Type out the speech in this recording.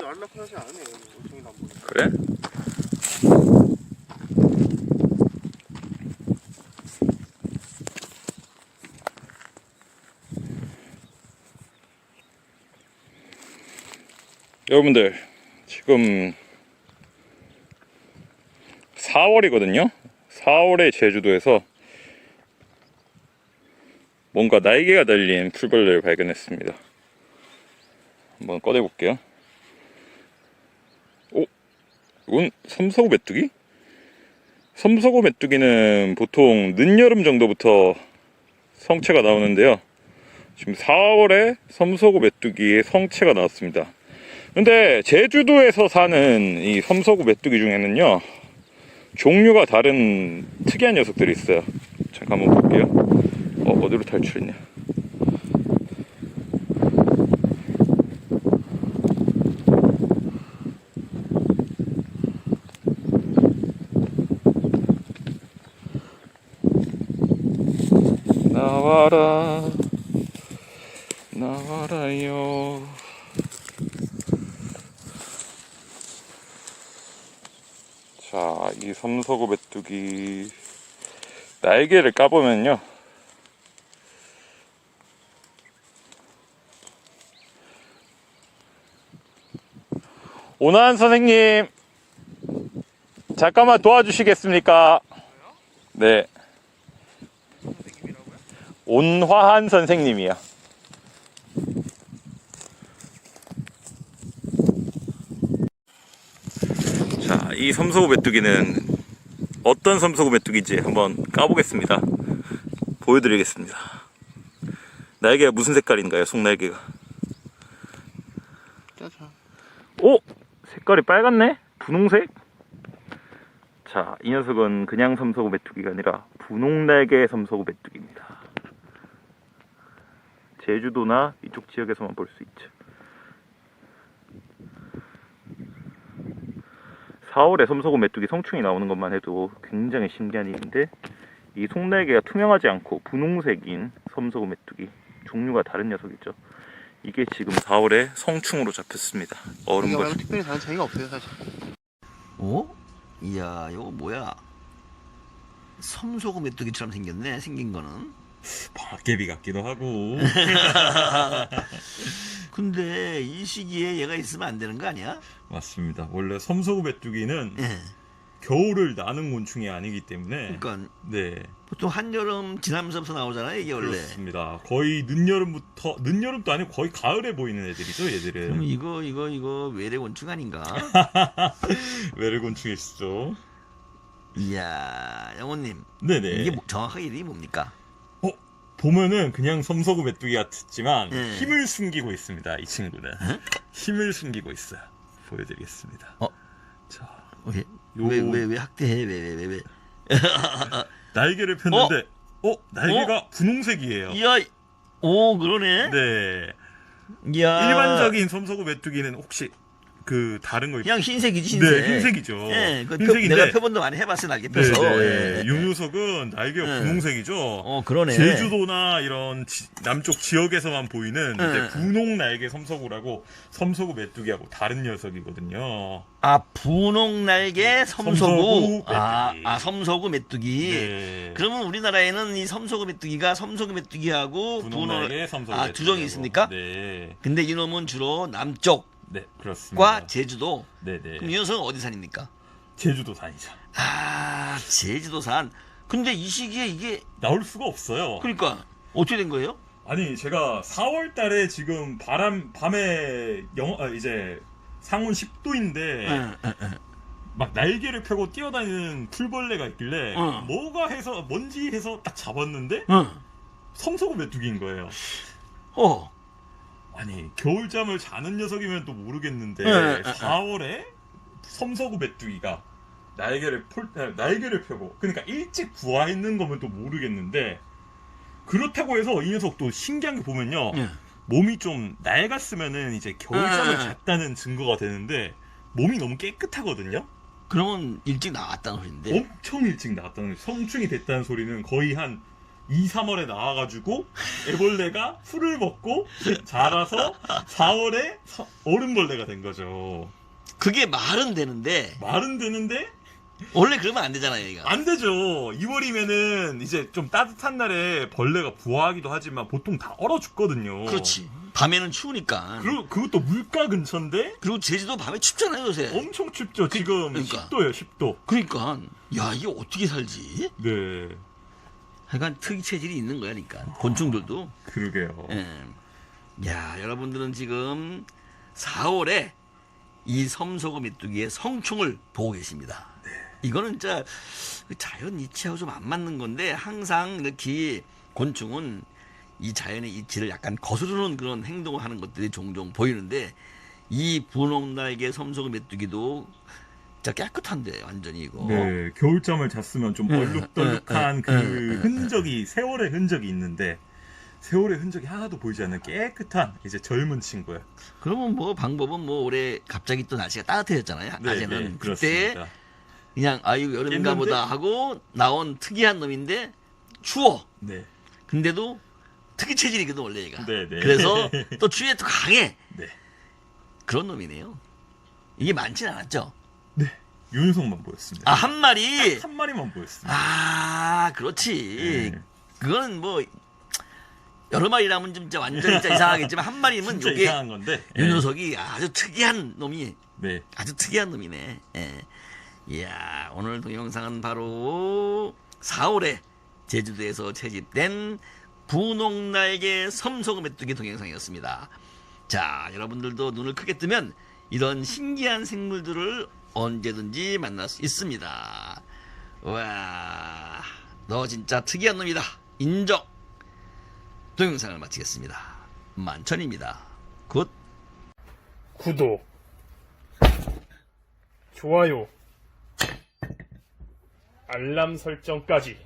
그리 안락하지 않아요. 올챙이 나무. 그래? 여러분들 지금 4월이거든요. 4월에 제주도에서 뭔가 날개가 달린 풀벌레를 발견했습니다. 한번 꺼내 볼게요. 이건 섬서구 메뚜기? 섬서구 메뚜기는 보통 늦여름 정도부터 성체가 나오는데요. 지금 4월에 섬서구 메뚜기의 성체가 나왔습니다. 근데 제주도에서 사는 이 섬서구 메뚜기 중에는요. 종류가 다른 특이한 녀석들이 있어요. 잠깐 한번 볼게요. 어, 어디로 탈출했냐? 나와라 나와라요 자, 이 섬서구 메뚜기 날개를 까보면요 오나한 선생님 잠깐만 도와주시겠습니까? 네? 온화한 선생님이야. 자, 이 섬소구 메뚜기는 어떤 섬소구 메뚜기인지 한번 까보겠습니다. 보여드리겠습니다. 날개가 무슨 색깔인가요? 속날개가. 짜잔. 오! 색깔이 빨갛네? 분홍색? 자, 이 녀석은 그냥 섬소구 메뚜기가 아니라 분홍 날개 섬소구 메뚜기입니다. 제주도나 이쪽 지역에서만 볼 수 있죠. 4월에 섬소구 메뚜기 성충이 나오는 것만 해도 굉장히 신기한 일인데 이 속날개가 투명하지 않고 분홍색인 섬소구 메뚜기 종류가 다른 녀석이죠. 이게 지금 4월에 성충으로 잡혔습니다. 말고 특별히 다른 차이가 없어요 사실. 어? 이야, 이거 뭐야? 섬소금 메뚜기처럼 생겼네, 생긴 거는. 박개비 같기도 하고 근데 이 시기에 얘가 있으면 안 되는 거 아니야? 맞습니다. 원래 섬소구 메뚜기는 예. 겨울을 나는 곤충이 아니기 때문에 그러니까 네 보통 한여름 지나면서부터 나오잖아요, 이게 원래. 그렇습니다. 거의 늦여름부터 늦여름도 아니고 거의 가을에 보이는 애들이죠, 그럼 얘들은 이거 이거 이거 외래곤충 아닌가? 외래곤충이시죠. 이야, 영호님. 네네. 이게 뭐- 정확하게 이름이 뭡니까? 어 보면은 그냥 섬소구 메뚜기 같지만 네. 힘을 숨기고 있습니다. 이 친구는 에? 힘을 숨기고 있어요. 보여드리겠습니다. 어? 자 왜, 요- 왜, 왜, 왜 학대해? 왜, 왜, 왜, 왜? 날개를 폈는데 어, 날개가 분홍색이에요. 이야, 오, 그러네? 네. 이야. 일반적인 섬서구 메뚜기는 혹시 그 다른 거 그냥 흰색이지, 흰색. 네, 흰색이죠. 예, 그 표, 흰색인데 내가 표본도 많이 해봤어, 날개 네, 펴서. 네. 예. 이 녀석은 날개가 네. 분홍색이죠. 어, 그러네. 제주도나 이런 지- 남쪽 지역에서만 보이는 네. 이제 분홍 날개 섬서구라고 섬서구 메뚜기하고 다른 녀석이거든요. 아, 분홍 날개 섬소구. 섬소구 아, 메뚜기. 아, 섬소구 메뚜기. 네. 그러면 우리나라에는 이 섬소구 메뚜기가 섬소구 메뚜기하고 분홍 분홍 날개 섬서구 아, 두 종이 메뚜기하고. 있습니까? 네. 근데 이놈은 주로 남쪽과 네, 그렇습니다. 제주도. 네, 네. 그럼 이 녀석은 어디 산입니까? 제주도 산이죠. 아, 제주도 산. 근데 이 시기에 이게 나올 수가 없어요. 그러니까 어떻게 된 거예요? 아니 제가 4월 달에 지금 바람 밤에 영 아, 이제 상온 10도인데 응, 응, 응. 막 날개를 펴고 뛰어다니는 풀벌레가 있길래 응. 뭐가 해서 뭔지 해서 딱 잡았는데 응. 섬서구 메뚜기인 거예요. 어. 아니 겨울잠을 자는 녀석이면 또 모르겠는데 응, 응, 응. 4월에 섬서구 메뚜기가 날개를 폴 아, 날개를 펴고 그러니까 일찍 부화했는 거면 또 모르겠는데 그렇다고 해서 이 녀석도 신기한 게 보면요. 응. 몸이 좀 낡았으면은 이제 겨울잠을 응. 잤다는 증거가 되는데 몸이 너무 깨끗하거든요. 그러면 일찍 나왔다는 소린데. 엄청 일찍 나왔다는 거예요. 성충이 됐다는 소리는 거의 한 2, 3월에 나와가지고 애벌레가 풀을 먹고 자라서 4월에 얼음벌레가 된 거죠. 그게 말은 되는데 말은 되는데 원래 그러면 안 되잖아요, 얘가. 안 되죠. 2월이면은 이제 좀 따뜻한 날에 벌레가 부화하기도 하지만 보통 다 얼어 죽거든요. 그렇지. 밤에는 추우니까. 그리고 그것도 물가 근처인데 그리고 제주도 밤에 춥잖아요, 요새. 엄청 춥죠. 지금 그러니까. 10도예요, 10도. 그러니까 야 이게 어떻게 살지? 네, 하여간 특이 체질이 있는 거야, 그러니까 곤충들도. 그러게요. 예. 야 여러분들은 지금 4월에 이 섬소금 메뚜기의 성충을 보고 계십니다. 이거는 진짜 그 자연 이치하고 좀 안 맞는 건데 항상 이렇게 곤충은 이 자연의 이치를 약간 거스르는 그런 행동을 하는 것들이 종종 보이는데 이 분홍날개 섬소금 메뚜기도 진짜 깨끗한데 완전히 이거. 네, 겨울잠을 잤으면 좀 예, 얼룩덜룩한 예, 그 예, 예, 예. 흔적이 세월의 흔적이 있는데 세월의 흔적이 하나도 보이지 않는 깨끗한 이제 젊은 친구야. 그러면 뭐 방법은 뭐 올해 갑자기 또 날씨가 따뜻해졌잖아요. 낮에는 그때 그냥 아유 여름인가? 보다 하고 나온 특이한 놈인데 추워. 네, 근데도 특이 체질이거든 원래 얘가. 네, 네. 그래서 또 추위에 또 강해. 네, 그런 놈이네요. 이게 많진 않았죠. 네. 윤석만 보였습니다. 아 한 마리. 한 마리만 보였습니다. 아 그렇지. 네. 그거는 뭐 여러 마리라면 좀 진짜 완전 진짜 이상하겠지만 한 마리면 이게 이상한 건데. 이 녀석이 아주 특이한 놈이 네, 아주 특이한 놈이네. 예. 이야, 오늘 동영상은 바로 4월에 제주도에서 채집된 분홍날개 섬소금 메뚜기 동영상이었습니다. 자, 여러분들도 눈을 크게 뜨면 이런 신기한 생물들을 언제든지 만날 수 있습니다. 와, 너 진짜 특이한 놈이다. 인정. 동영상을 마치겠습니다. 만천입니다. 굿. 구독, 좋아요, 알람 설정까지